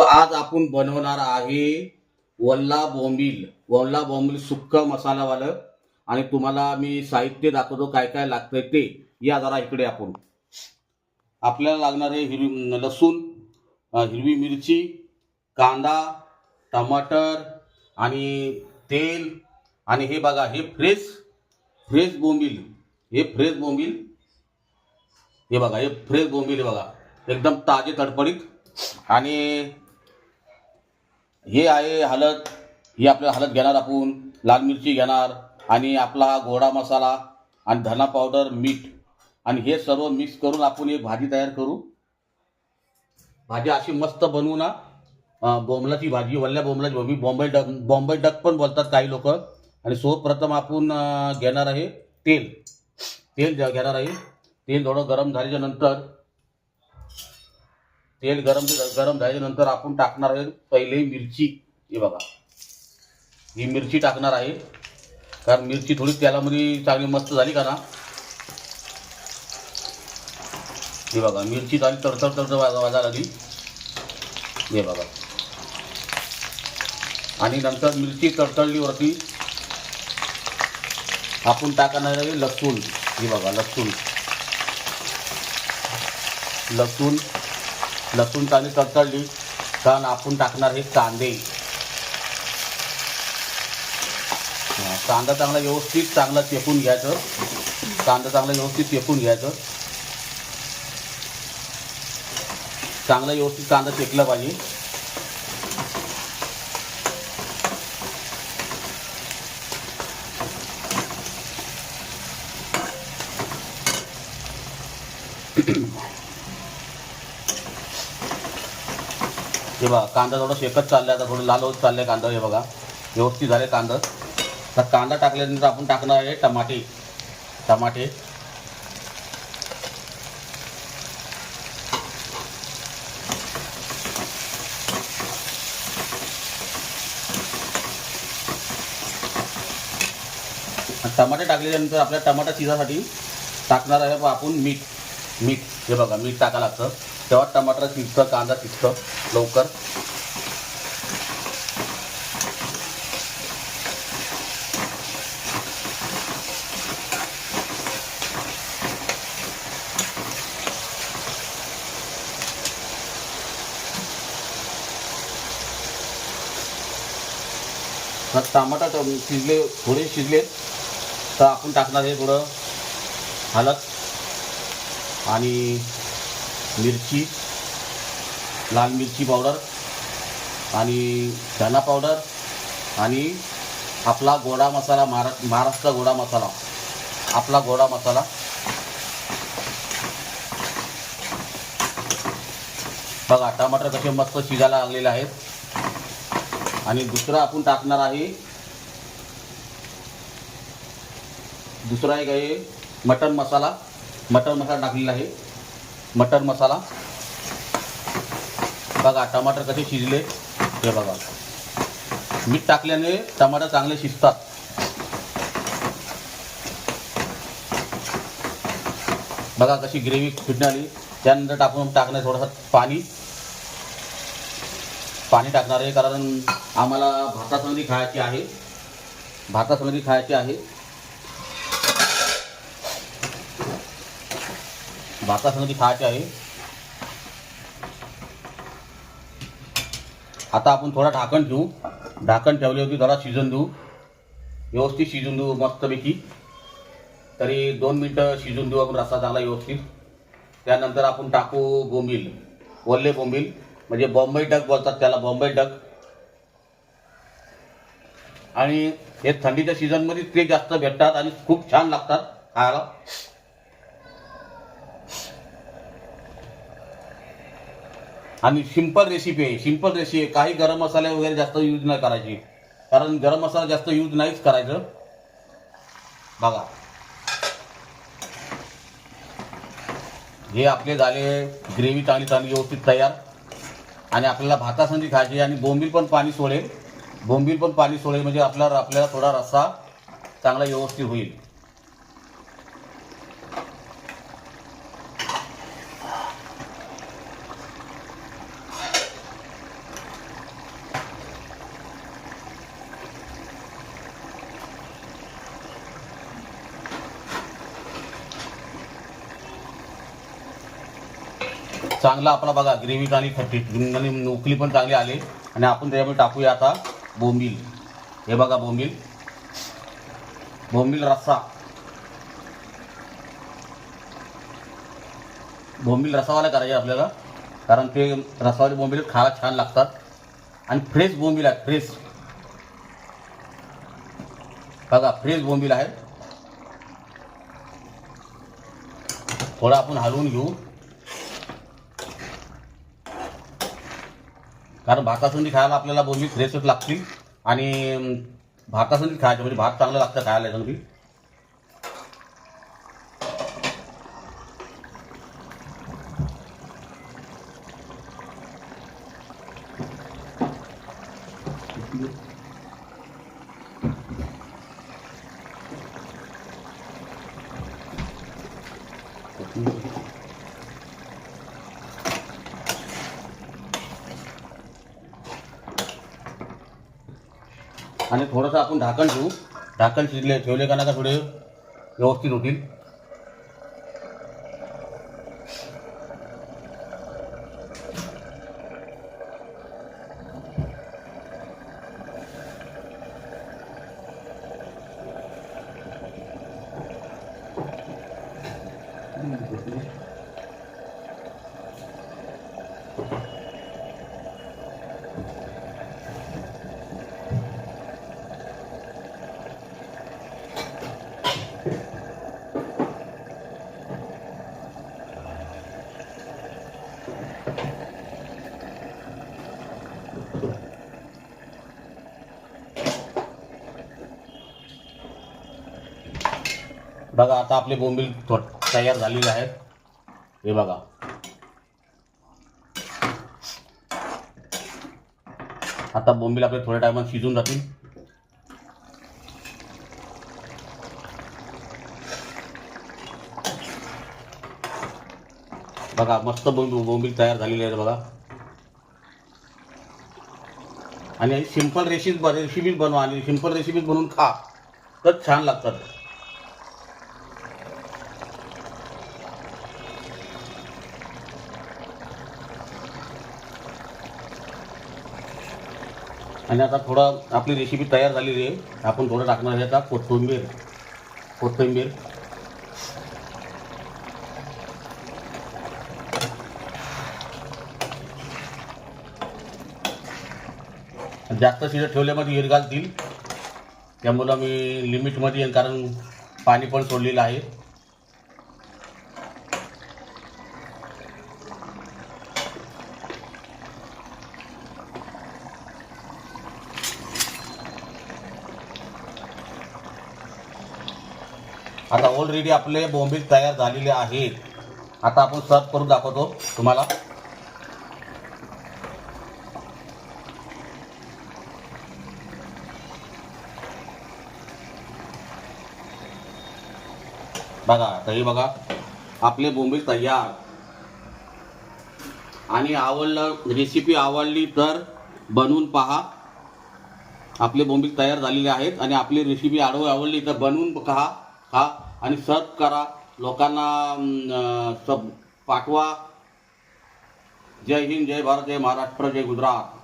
आज आपण बनवणार आहे वल्ला बोंबील. वल्ला बोंबील सुक्क मसालावालं आणि तुम्हाला मी साहित्य दाखवतो काय काय लागतंय ते. या जरा इकडे आपण. आपल्याला लागणारे हिरवी लसूण हिरवी मिरची कांदा टमाटर आणि तेल. आणि हे बघा हे फ्रेश फ्रेश बोंबील. हे फ्रेश बोंबील. हे बघा हे फ्रेश बोंबील बघा. एकदम ताजे तडपडीत आणि हे आहे हळद ही आपल्या हळद घेणार आपण. लाल मिरची घेणार आणि आपला गोडा मसाला आणि धना पावडर मीठ. आणि हे सर्व मिक्स करून आपण एक भाजी तयार करू. भाजी अशी मस्त बनवू ना. बोंबलाची भाजी वल्ल्या बोंबलाची भाजी. बॉम्बे डक बॉम्बे डक पण बोलतात काही लोक. आणि सर्वप्रथम आपण घेणार आहे तेल. तेल घेणार आहे. तेल थोडं गरम झाल्याच्यानंतर तेल गरम गरम झाल्यानंतर आपण टाकणार आहे पहिले मिरची. हे बघा. ही मिरची टाकणार आहे. कारण मिरची थोडी तेलामध्ये चांगली मस्त झाली का ना? हे बघा मिरची चांगली तडतड तडतड वाजा वाजा लागली. हे बघा. आणि नंतर मिरची तडतडलीवरती आपण टाकणार आहे लसूण. हे बघा लसूण. लसूण. लसूण चांगली तडतडली. कारण आपण टाकणार हे कांदे. कांदा चांगला व्यवस्थित चांगला चेपून घ्यायचं. कांदा चांगला व्यवस्थित चेपून घ्यायचं. चांगला व्यवस्थित कांदा चेकला पाहिजे. हे बघा कांदा थोडं शेकत चाललाय आता थोडं लाल होत चाललंय कांदा हे बघा. व्यवस्थित झाले कांदा. तर कांदा टाकल्यानंतर आपण टाकणार आहे टमाटे. टमाटे. टमाटे टाकल्यानंतर आपल्या टमाटा चिजासाठी टाकणार आहे बा आपण मीठ. मीठ. हे बघा मीठ टाकायला लागतं. तेव्हा टमाटर शिजतं कांदा शिजतं लवकर. तर टमाटा शिजले थोडे शिजले. तर आपण टाकणार आहे थोडं हळद आणि मिरची लाल मिरची पावडर आणि धना पावडर आणि आपला गोडा मसाला महारा महाराष्ट्र गोडा मसाला. आपला गोडा मसाला. बघा टमाटर कसे मस्त शिजायला लागलेले आहेत. आणि दुसरं आपण टाकणार आहे दुसरा एक आहे मटन मसाला. मटन मसाला टाकलेला आहे. मटर मसाला. बघा टमाटर कसे शिजले. हे बघा. मीठ टाकल्याने टमाटर चांगले शिजतात. बघा कशी ग्रेव्ही फिटून आली त्यानंतर टाकून टाकणार थोडंसं पाणी. पाणी टाकणार आहे कारण आम्हाला भातासंगती खायची आहे. भातासंगती खायची आहे. भातासंगती खायची आहे. आता आपण थोडा ढाकण ठेवू. ढाकण ठेवली होती जरा शिजून देऊ. व्यवस्थित शिजून देऊ मस्तपैकी. तरी दोन मिनटं शिजून देऊ आपण रस्सा चांगला व्यवस्थित. त्यानंतर आपण टाकू बोंबील वल्ले बोंबील. म्हणजे बॉम्बे डक बोलतात त्याला बॉम्बे डक. आणि हे थंडीच्या सीझनमध्ये ते जास्त भेटतात आणि खूप छान लागतात खायला. आणि सिंपल रेसिपी आहे. सिंपल रेसिपी आहे. काही गरम मसाले वगैरे जास्त यूज नाही करायची. कारण गरम मसाला जास्त यूज नाहीच करायचं. बघा. हे आपले झाले ग्रेव्ही चांगली चांगली व्यवस्थित तयार. आणि आपल्याला भातासंधी खायची आणि बोंबील पण पाणी सोडेल. बोंबील पण पाणी सोडेल म्हणजे आपला आपल्याला थोडा रस्सा चांगला व्यवस्थित होईल. चांगला आपला बघा ग्रेव्ही चांगली खट्टीत आणि नोकली पण चांगली आली. आणि आपण त्याच्यामध्ये टाकूया आता बोंबील. हे बघा बोंबील. बोंबील रस्सा. बोंबील रसावाला करायचे आपल्याला. कारण ते रसावाले बोंबील खायला छान लागतात. आणि फ्रेश बोंबील आहे फ्रेश. बघा फ्रेश बोंबील आहे थोडं आपण हलवून घेऊ. कारण भातासंधी खायला आपल्याला बोंबी फ्रेशच लागतील. आणि अं, खायचं म्हणजे भात चांगलं लागतं खायला याच्यामध्ये आणि थोडंसं आपण ढाकण ठेवू. ढाकण शिजले ठेवले का नका का थोडे व्यवस्थित होतील. बघा आता आपले बोंबील थो- तयार झालेले आहेत हे बघा. आता बोंबील आपले थोड्या टायमात शिजून जातील. बघा मस्त बोंबील बोंबील तयार झालेले आहेत बघा. आणि सिंपल रेसिपी रेसिपीच बनवा आणि सिंपल रेसिपीच बनवून खा. तर छान लागतात. आणि आता थोडं आपली रेसिपी तयार झालेली आहे. आपण थोडं टाकणार आहे आता कोथिंबीर. कोथिंबीर. जास्त शिजत ठेवल्यामध्ये हिर घालतील. त्यामुळं मी लिमिटमध्ये येईन कारण पाणी पण सोडलेलं आहे. आता ऑलरेडी आपले बोंबील तयार झालेले आहेत. आता आपण सर्व करून दाखवतो तुम्हाला. बघा तरी बघा. आपले बोंबील तयार. आणि आवडलं रेसिपी आवडली तर बनवून पहा. आपले बोंबील तयार झालेले आहेत आणि आपली रेसिपी आडव आवडली तर बनवून पहा. हा. आणि सर्व करा लोकांना सब पाठवा. जय हिंद जय भारत जय महाराष्ट्र जय गुजरात.